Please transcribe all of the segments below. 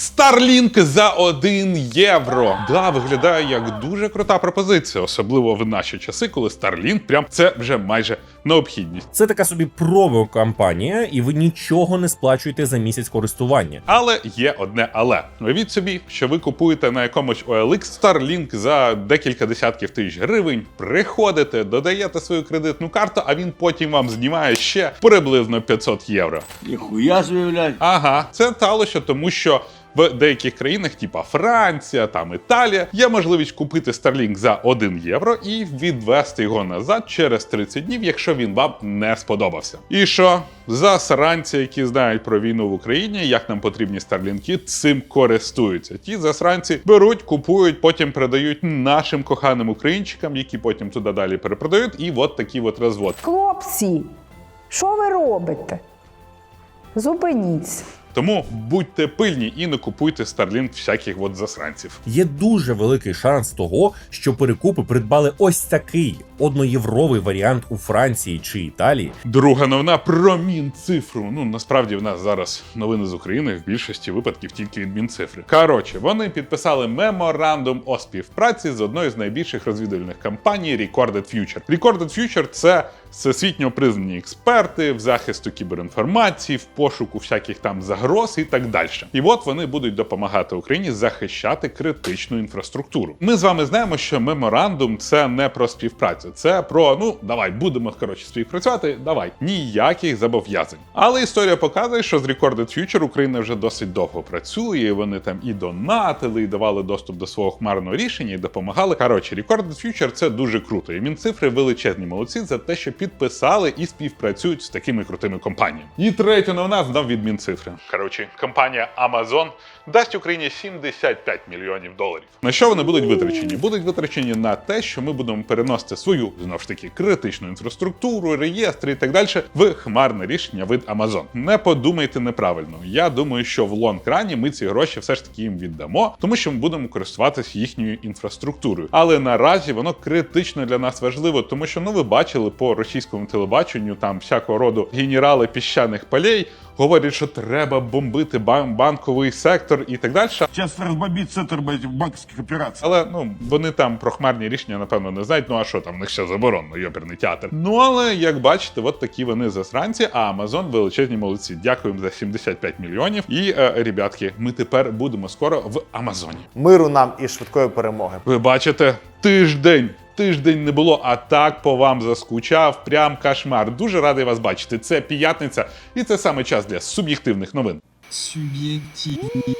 Starlink за 1 євро. Да, виглядає як дуже крута пропозиція, особливо в наші часи, коли Starlink прям це вже майже необхідність. Це така собі промо-кампанія, і ви нічого не сплачуєте за місяць користування. Але є одне але. Уявіть собі, що ви купуєте на якомусь OLX Starlink за декілька десятків тисяч гривень, приходите, додаєте свою кредитну карту, а він потім вам знімає ще приблизно 500 євро. Ніхуя собі. Ага, це сталося, тому що. В деяких країнах, типа Франція, там Італія, є можливість купити Starlink за 1 євро і відвести його назад через 30 днів, якщо він вам не сподобався. І що засранці, які знають про війну в Україні, як нам потрібні старлінки, цим користуються. Ті засранці беруть, купують, потім передають нашим коханим українчикам, які потім туди далі перепродають, і от такий от розвод. Хлопці, що ви робите? Зупиніться. Тому будьте пильні і не купуйте Starlink всяких от засранців. Є дуже великий шанс того, що перекупи придбали ось такий одноєвровий варіант у Франції чи Італії. Друга новина про Мінцифру. Ну насправді в нас зараз новини з України в більшості випадків тільки від Мінцифри. Коротше, вони підписали меморандум о співпраці з одною з найбільших розвідувальних компаній Recorded Future. Recorded Future – це всесвітньо признані експерти в захисту кіберінформації, в пошуку всяких там загроз і так далі. І от вони будуть допомагати Україні захищати критичну інфраструктуру. Ми з вами знаємо, що меморандум це не про співпрацю, це про ну давай будемо коротше співпрацювати. Давай ніяких зобов'язань. Але історія показує, що з Recorded Future Україна вже досить довго працює. і Вони там і донатили, і давали доступ до свого хмарного рішення, і допомагали. Коротше, Recorded Future це дуже круто. І мінцифри величезні молодці за те, що підписали і співпрацюють з такими крутими компаніями. І третя новина знов від мінцифри. Коротше, компанія Amazon дасть Україні 75 мільйонів доларів. На що вони будуть витрачені? Будуть витрачені на те, що ми будемо переносити свою знову ж таки критичну інфраструктуру, реєстри і так далі в хмарне рішення від Amazon. Не подумайте неправильно. Я думаю, що в лонг-рані ми ці гроші все ж таки їм віддамо, тому що ми будемо користуватися їхньою інфраструктурою. Але наразі воно критично для нас важливо, тому що ну ви бачили по російському телебаченню там всякого роду генерали піщаних полей. Говорять, що треба бомбити бан- банковий сектор і так далі. Сейчас разбомбит центр блядь, банковских операций. Але ну вони там про хмарні рішення, напевно, не знають. Ну а що там, в них ще заборонено, йоперний театр. Ну але як бачите, от такі вони засранці. А Амазон величезні молодці. Дякуємо за 75 мільйонів. І е, ребятки, ми тепер будемо скоро в Амазоні. Миру нам і швидкої перемоги. Ви бачите, тиждень. Тиждень не було, а так по вам заскучав. Прям кошмар. Дуже радий вас бачити. Це п'ятниця, і це саме час для суб'єктивних новин. Суб'єктивні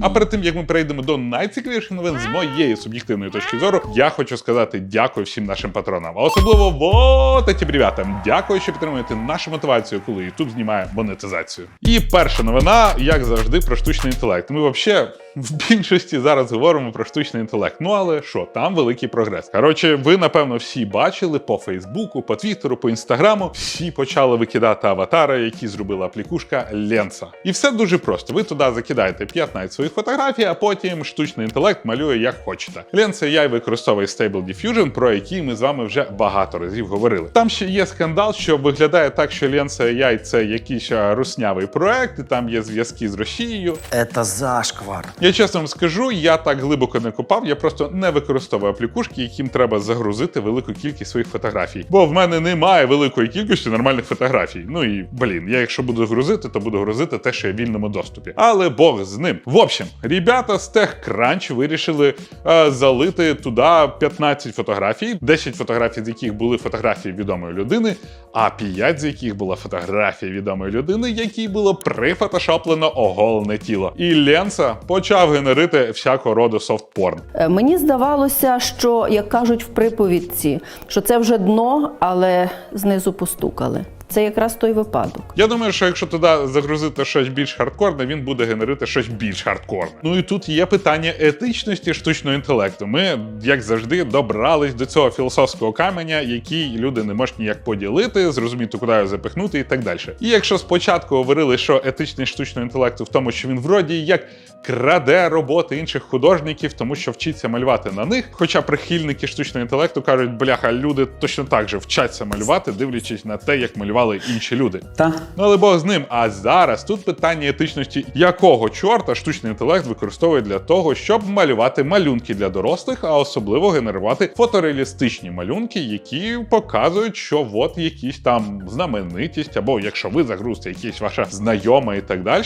А перед тим як ми перейдемо до найцікавіших новин з моєї суб'єктивної точки зору, я хочу сказати дякую всім нашим патронам. А особливо вот этим ребятам. Дякую, що підтримуєте нашу мотивацію, коли YouTube знімає монетизацію. І перша новина, як завжди, про штучний інтелект. Ми взагалі в більшості зараз говоримо про штучний інтелект. Ну але що, там великий прогрес. Коротше, ви напевно всі бачили по Фейсбуку, по Твіттеру, по інстаграму. Всі почали викидати аватари, які зробила аплікушка Ленса. І все дуже просто. Ви туди закидаєте 15 своїх фотографій, а потім штучний інтелект малює як хочете. Ленса AI використовує Stable Diffusion, про який ми з вами вже багато разів говорили. Там ще є скандал, що виглядає так, що Ленса AI – це якийсь руснявий проект, і там є зв'язки з Росією. Это зашквар. Я чесно вам скажу, я так глибоко не копав, я просто не використовую аплікушки, яким треба загрузити велику кількість своїх фотографій. Бо в мене немає великої кількості нормальних фотографій. Ну і блін, я якщо буду грузити, то буду грузити те, що є в вільному доступі. Але Бог з ним. В общем, ребята з TechCrunch вирішили е, залити туди 15 фотографій, 10 фотографій, з яких були фотографії відомої людини, а 5 з яких була фотографія відомої людини, якій було прифотошоплено оголене тіло. І Ленса почав генерити всякого роду софтпорн. Е, Мені здавалося, що як кажуть в приповідці, що це вже дно, але знизу постукали. Це якраз той випадок. Я думаю, що якщо туди загрузити щось більш хардкорне, він буде генерити щось більш хардкорне. Ну і тут є питання етичності штучного інтелекту. Ми, як завжди, добрались до цього філософського каменя, який люди не можуть ніяк поділити, зрозуміти, куди його запихнути і так далі. І якщо спочатку говорили, що етичність штучного інтелекту в тому, що він вроді як краде роботи інших художників, тому що вчиться малювати на них. Хоча прихильники штучного інтелекту кажуть, бляха, люди точно так же вчаться малювати, дивлячись на те, як малювали інші люди. Та. Ну але Бог з ним. А зараз тут питання етичності, якого чорта штучний інтелект використовує для того, щоб малювати малюнки для дорослих, а особливо генерувати фотореалістичні малюнки, які показують, що от якісь там знаменитість, або якщо ви загрузите якісь ваша знайома і так далі,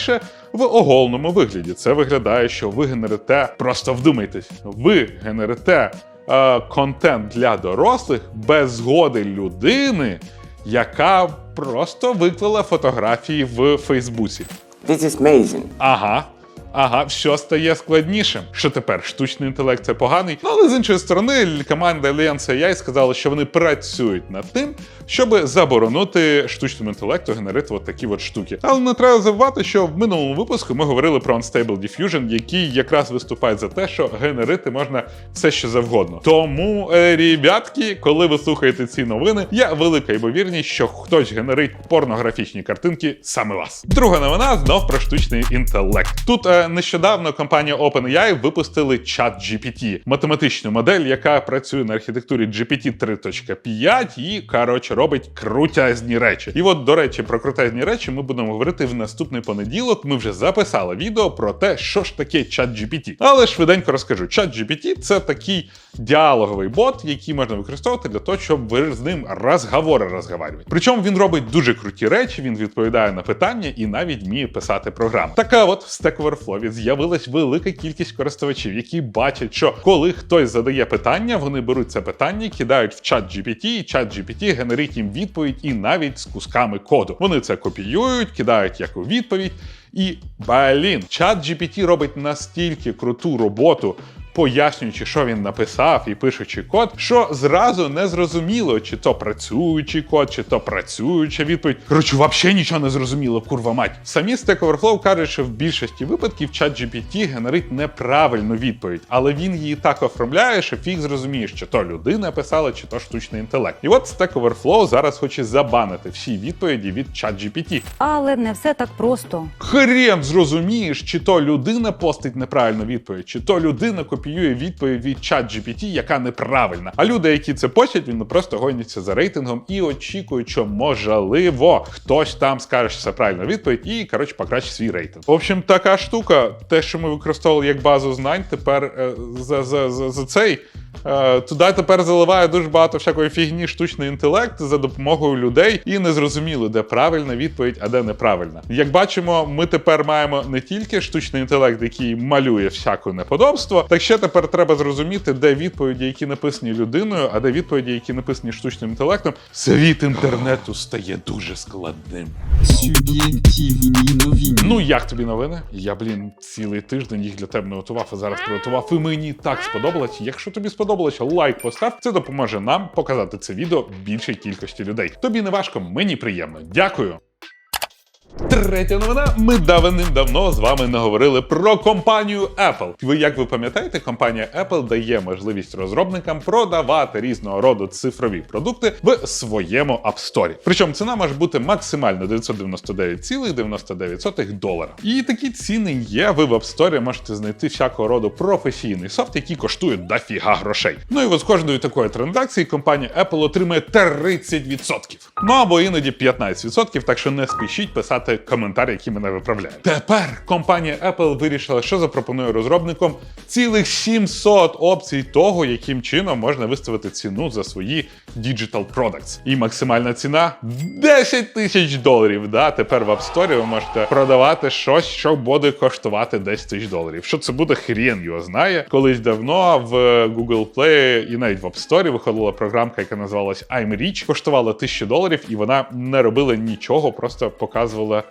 в оголеному вигляді. Це виглядає, що ви генерите, просто вдумайтесь, ви генерите е, контент для дорослих без згоди людини, яка просто виклала фотографії в Фейсбуці. This is amazing. Ага. Ага, що стає складнішим. Що тепер? Штучний інтелект це поганий. Ну але з іншої сторони, команда Alliance AI сказала, що вони працюють над тим, щоб заборонити штучному інтелекту генерити от такі от штуки. Але не треба забувати, що в минулому випуску ми говорили про Unstable Diffusion, який якраз виступає за те, що генерити можна все що завгодно. Тому, е, ребятки, коли ви слухаєте ці новини, є велика ймовірність, що хтось генерить порнографічні картинки саме вас. Друга новина знов про штучний інтелект. Тут е, нещодавно компанія OpenAI випустили ChatGPT, математичну модель, яка працює на архітектурі GPT 3.5 і коротше робить крутязні речі. І от, до речі, про крутезні речі ми будемо говорити в наступний понеділок. Ми вже записали відео про те, що ж таке ChatGPT. Але швиденько розкажу: ChatGPT – це такий діалоговий бот, який можна використовувати для того, щоб ви з ним розговори розговарювати. Причому він робить дуже круті речі, він відповідає на питання і навіть вміє писати програми. Така от в Stack Overflow з'явилась велика кількість користувачів, які бачать, що коли хтось задає питання, вони беруть це питання, кидають в чат GPT, і чат GPT генерить їм відповідь і навіть з кусками коду. Вони це копіюють, кидають як у відповідь. І блін, чат GPT робить настільки круту роботу. Пояснюючи, що він написав і пишучи код, що зразу не зрозуміло, чи то працюючий код, чи то працююча відповідь. Коротше, взагалі нічого не зрозуміло, курва мать. Самі Stack Overflow кажуть, що в більшості випадків чат GPT генерить неправильну відповідь, але він її так оформляє, що фіг зрозуміє, чи то людина писала, чи то штучний інтелект. І от Stack Overflow зараз хоче забанити всі відповіді від чат GPT. Але не все так просто. Хрен зрозумієш, чи то людина постить неправильну відповідь, чи то людина копіює відповідь від чат GPT, яка неправильна. А люди, які це постять, він просто гоняться за рейтингом і очікують, що можливо хтось там скаже, що це правильна відповідь, і коротше покращить свій рейтинг. В общем, така штука, те, що ми використовували як базу знань, тепер е, за, за, за, за цей. Е, Туди тепер заливає дуже багато всякої фігні штучний інтелект за допомогою людей, і не зрозуміло, де правильна відповідь, а де неправильна. Як бачимо, ми тепер маємо не тільки штучний інтелект, який малює всяке неподобство, так ще тепер треба зрозуміти, де відповіді, які написані людиною, а де відповіді, які написані штучним інтелектом. Світ інтернету стає дуже складним. Суб'єктивні новини. Ну як тобі новини? Я, блін, цілий тиждень їх для тебе не готував, а зараз приготував. І мені так сподобалось. Якщо тобі сподобалось, лайк постав. Це допоможе нам показати це відео більшій кількості людей. Тобі не важко, мені приємно. Дякую. Третя новина. Ми давним-давно з вами наговорили про компанію Apple. Ви як ви пам'ятаєте, компанія Apple дає можливість розробникам продавати різного роду цифрові продукти в своєму App Store. Причому ціна може бути максимально 999,99 долара. І такі ціни є. Ви в App Store можете знайти всякого роду професійний софт, який коштує дофіга грошей. Ну і от з кожної такої транзакції компанія Apple отримує 30%. Ну або іноді 15%, так що не спішіть писати коментар, який мене виправляє. Тепер компанія Apple вирішила, що запропонує розробникам цілих 700 опцій того, яким чином можна виставити ціну за свої digital products. І максимальна ціна 10 тисяч доларів. Да, тепер в App Store ви можете продавати щось, що буде коштувати 10 тисяч доларів. Що це буде, хрен його знає. Колись давно в Google Play і навіть в App Store виходила програмка, яка називалась I'm Rich, коштувала 1000 доларів, і вона не робила нічого, просто показувала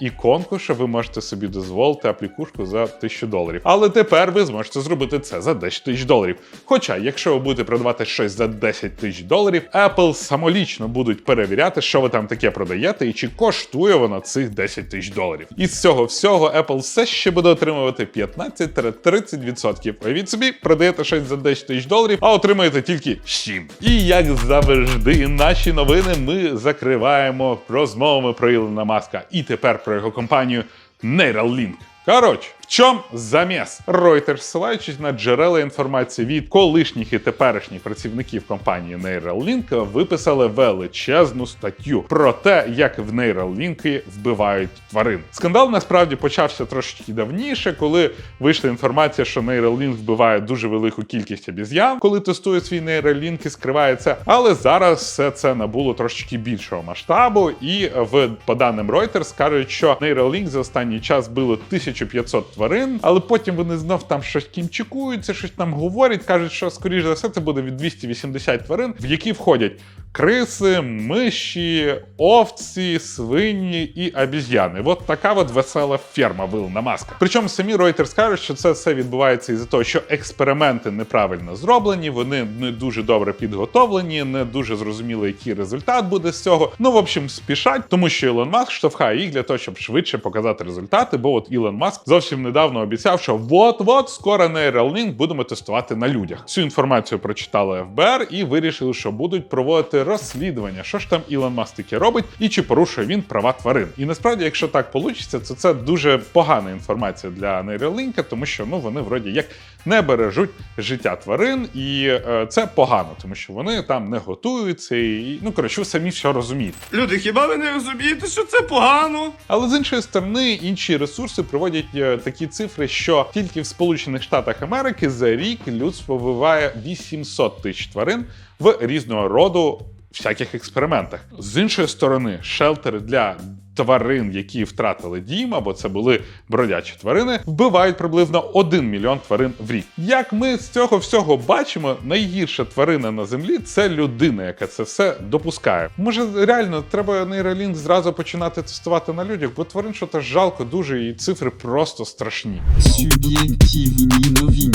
іконку, що ви можете собі дозволити аплікушку за 1000 доларів. Але тепер ви зможете зробити це за 10 тисяч доларів. Хоча, якщо ви будете продавати щось за 10 тисяч доларів, Apple самолічно будуть перевіряти, що ви там таке продаєте і чи коштує воно цих 10 тисяч доларів. Із цього всього Apple все ще буде отримувати 15-30%. Уявіть собі, продаєте щось за 10 тисяч доларів, а отримаєте тільки 7. І як завжди, наші новини ми закриваємо розмовами про Ілона Маска і тепер про його компанію Neuralink. Коротше, чому заміс? Reuters, ссилаючись на джерела інформації від колишніх і теперішніх працівників компанії Neuralink, виписали величезну статтю про те, як в Neuralink вбивають тварин. Скандал насправді почався трошечки давніше, коли вийшла інформація, що Neuralink вбиває дуже велику кількість обіз'ян, коли тестує свій Neuralink і скриває це. Але зараз все це набуло трошечки більшого масштабу, і в по даним Reuters кажуть, що Neuralink за останній час било 1500 тварин, але потім вони знов там щось кімчикуються, щось там говорять, кажуть, що скоріш за все це буде від 280 тварин, в які входять криси, миші, овці, свині і обіз'яни. От така от весела ферма Вилна Маска. Причому самі Reuters кажуть, що це все відбувається із-за того, що експерименти неправильно зроблені, вони не дуже добре підготовлені, не дуже зрозуміло, який результат буде з цього. Ну, в общем, спішать, тому що Ілон Маск штовхає їх для того, щоб швидше показати результати. Бо от Ілон Маск зовсім недавно обіцяв, що от-от скоро Neuralink будемо тестувати на людях. Цю інформацію прочитали ФБР і вирішили, що будуть проводити розслідування, що ж там Ілон Маск таке робить і чи порушує він права тварин. І насправді, якщо так вийде, то це дуже погана інформація для Neuralink, тому що ну вони вроді як не бережуть життя тварин, і е, це погано, тому що вони там не готуються, і ну коротше, ви самі все розумієте. Люди, хіба ви не розумієте, що це погано? Але з іншої сторони, інші ресурси проводять е, такі цифри, що тільки в Сполучених Штатах Америки за рік людство вбиває 800 тисяч тварин в різного роду всяких експериментах. З іншої сторони, шелтери для тварин, які втратили дім, або це були бродячі тварини, вбивають приблизно 1 мільйон тварин в рік. Як ми з цього всього бачимо, найгірша тварина на землі це людина, яка це все допускає. Може, реально треба нейролінк зразу починати тестувати на людях, бо тварин що то жалко дуже, і цифри просто страшні.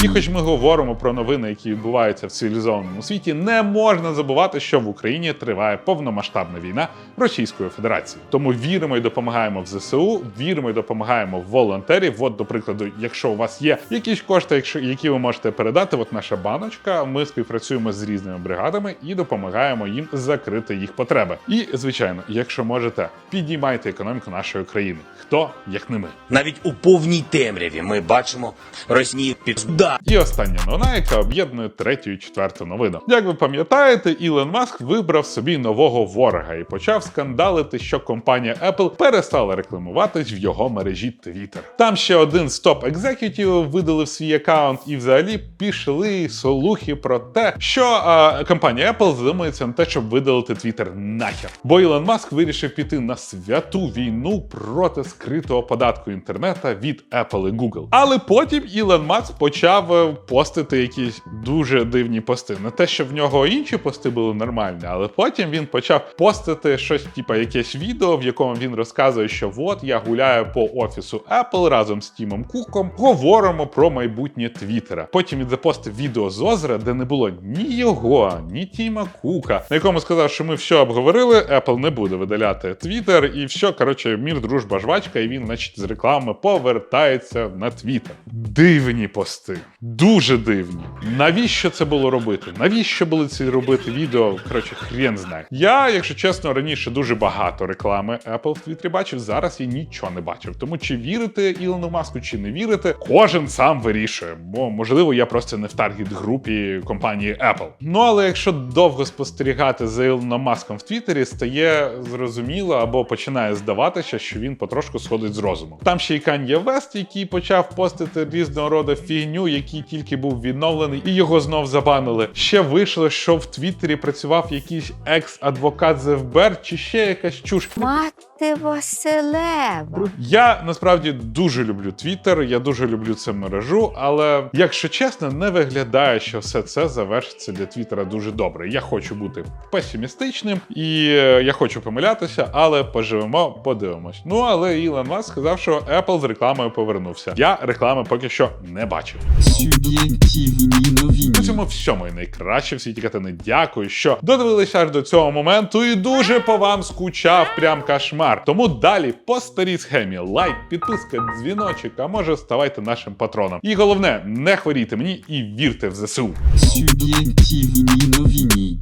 І хоч ми говоримо про новини, які відбуваються в цивілізованому світі, не можна забувати, що в Україні триває повномасштабна війна Російської Федерації. Тому віримо і допомагаємо в ЗСУ, віримо і допомагаємо в волонтерів. От, до прикладу, якщо у вас є якісь кошти, якщо які ви можете передати, от наша баночка. Ми співпрацюємо з різними бригадами і допомагаємо їм закрити їх потреби. І звичайно, якщо можете, підіймайте економіку нашої країни. Хто як не ми? Навіть у повній темряві ми бачимо Росії підда. І остання новина, яка об'єднує третю і четверту новину. Як ви пам'ятаєте, Ілон Маск вибрав собі нового ворога і почав скандалити, що компанія Apple перестала рекламуватись в його мережі Twitter. Там ще один з топ екзекютів видалив свій аккаунт, і взагалі пішли слухи про те, що а, компанія Apple задумується на те, щоб видалити Twitter нахер. Бо Ілон Маск вирішив піти на святу війну проти скритого податку інтернета від Apple і Google. Але потім Ілон Маск почав е, постити якісь дуже дивні пости. Не те, що в нього інші пости були нормальні, але потім він почав постити щось, типу якесь відео, в якому він розказує, що от я гуляю по офісу Apple разом з Тімом Куком, говоримо про майбутнє Твіттера. Потім він запостив відео з озера, де не було ні його, ні Тіма Кука, на якому сказав, що ми все обговорили, Apple не буде видаляти Твіттер, і все, коротше, мір, дружба, жвачка, і він, значить, з реклами повертається на Твіттер. Дивні пости, дуже дивні. Навіщо це було робити? Навіщо були ці робити відео? Коротше, хрен знає. Я, якщо чесно, раніше дуже багато реклами Apple в Твіттері бачив. Зараз я нічого не бачив. Тому чи вірити Ілону Маску, чи не вірити, кожен сам вирішує. Бо можливо я просто не в таргет групі компанії Apple. Ну але якщо довго спостерігати за Ілоном Маском в Твіттері, стає зрозуміло або починає здаватися, що він потрошку сходить з розуму. Там ще й Кан'є Вест, який почав постити різного роду фігню, який тільки був відновлений, і його знов забанили. Ще вийшло, що в Твіттері працював якийсь екс-адвокат з ФБР, чи ще якась чуш. Мать ти Василева. Я насправді дуже люблю Твіттер, я дуже люблю цю мережу, але якщо чесно, не виглядає, що все це завершиться для Твіттера дуже добре. Я хочу бути песимістичним і е, я хочу помилятися, але поживемо, подивимось. Ну але Ілон Маск сказав, що Apple з рекламою повернувся. Я реклами поки що не бачив. Суб'єктивні На цьому всьому і найкраще в світі катани. Дякую, що додивилися аж до цього моменту і дуже по вам скучав прям кошмар. Тому далі по старій схемі лайк, підписка, дзвіночок, а може ставайте нашим патроном. І головне, не хворійте мені і вірте в ЗСУ. Суб'єктивні новини.